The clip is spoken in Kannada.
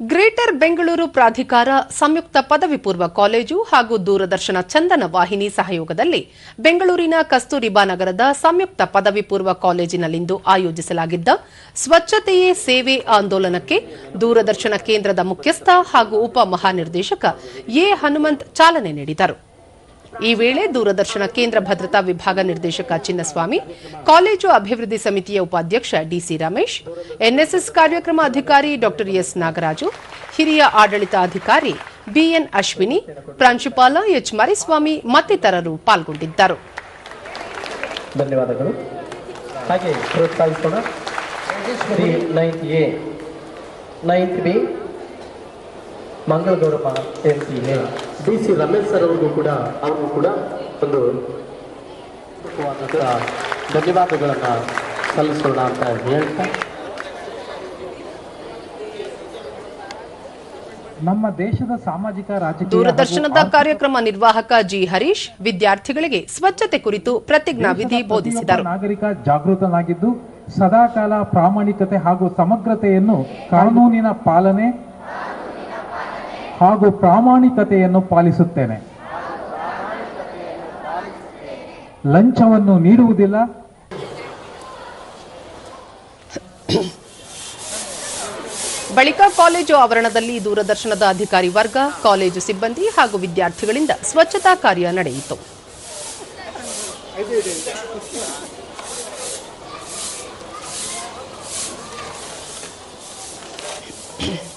ಗ್ರೇಟರ್ ಬೆಂಗಳೂರು ಪ್ರಾಧಿಕಾರ ಸಂಯುಕ್ತ ಪದವಿ ಪೂರ್ವ ಕಾಲೇಜು ಹಾಗೂ ದೂರದರ್ಶನ ಚಂದನ ವಾಹಿನಿ ಸಹಯೋಗದಲ್ಲಿ ಬೆಂಗಳೂರಿನ ಕಸ್ತೂರಿಬಾ ನಗರದ ಸಂಯುಕ್ತ ಪದವಿ ಪೂರ್ವ ಕಾಲೇಜಿನಲ್ಲಿಂದು ಆಯೋಜಿಸಲಾಗಿದ್ದ ಸ್ವಚ್ಛತೆಯೇ ಸೇವೆ ಆಂದೋಲನಕ್ಕೆ ದೂರದರ್ಶನ ಕೇಂದ್ರದ ಮುಖ್ಯಸ್ಥ ಹಾಗೂ ಉಪ ಮಹಾನಿರ್ದೇಶಕ ಎ ಹನುಮಂತ್ ಚಾಲನೆ ನೀಡಿದರು. ಈ ವೇಳೆ ದೂರದರ್ಶನ ಕೇಂದ್ರ ಭದ್ರತಾ ವಿಭಾಗ ನಿರ್ದೇಶಕ ಚಿನ್ನಸ್ವಾಮಿ, ಕಾಲೇಜು ಅಭಿವೃದ್ಧಿ ಸಮಿತಿಯ ಉಪಾಧ್ಯಕ್ಷ ಡಿಸಿ ರಮೇಶ್, ಎನ್ಎಸ್ಎಸ್ ಕಾರ್ಯಕ್ರಮ ಅಧಿಕಾರಿ ಡಾ ಎಸ್ ನಾಗರಾಜು, ಹಿರಿಯ ಆಡಳಿತಾಧಿಕಾರಿ ಬಿಎನ್ ಅಶ್ವಿನಿ, ಪ್ರಾಂಶುಪಾಲ ಎಚ್ ಮರಿಸ್ವಾಮಿ ಮತ್ತಿತರರು ಪಾಲ್ಗೊಂಡಿದ್ದರು. ಧನ್ಯವಾದಗಳು. ಹಾಗೆ ಪ್ರೋತ್ಸಾಹಿಸೋಣ. ಬಿ ಮಂಗಳಗೌರಮ್ಮ ಗೌರವ M P D C Ramesh sir ಅವ್ರಿಗೂ ಕೂಡ ಅವ್ರಿಗೂ ಕೂಡ ಒಂದು ಧನ್ಯವಾದಗಳನ್ನ ಧನ್ಯವಾದಗಳನ್ನು ಸಲ್ಲಿಸೋಣ ಅಂತ ಹೇಳ್ತಾ. ನಮ್ಮ ದೇಶದ ಸಾಮಾಜಿಕ ರಾಜಕೀಯ ದೂರದರ್ಶನದ ಕಾರ್ಯಕ್ರಮ ನಿರ್ವಾಹಕ ಜಿ ಹರೀಶ್ ವಿದ್ಯಾರ್ಥಿಗಳಿಗೆ ಸ್ವಚ್ಛತೆ ಕುರಿತು ಪ್ರತಿಜ್ಞಾ ವಿಧಿ ಬೋಧಿಸಿದ ಬೋಧಿಸಿದರು. ನಾಗರಿಕ ಜಾಗೃತನಾಗಿದ್ದು ಸದಾಕಾಲ ಪ್ರಾಮಾಣಿಕತೆ ಹಾಗೂ ಸಮಗ್ರತೆಯನ್ನು ಕಾನೂನಿನ ಪಾಲನೆ ಹಾಗೂ ಪ್ರಾಮಾಣಿಕತೆಯನ್ನು ಪಾಲಿಸುತ್ತೇನೆ ಲಂಚವನ್ನು ನೀಡುವುದಿಲ್ಲ ಬಳಿಕ ಕಾಲೇಜು ಆವರಣದಲ್ಲಿ ದೂರದರ್ಶನದ ಅಧಿಕಾರಿ ವರ್ಗ, ಕಾಲೇಜು ಸಿಬ್ಬಂದಿ ಹಾಗೂ ವಿದ್ಯಾರ್ಥಿಗಳಿಂದ ಸ್ವಚ್ಛತಾ ಕಾರ್ಯ ನಡೆಯಿತು Yeah.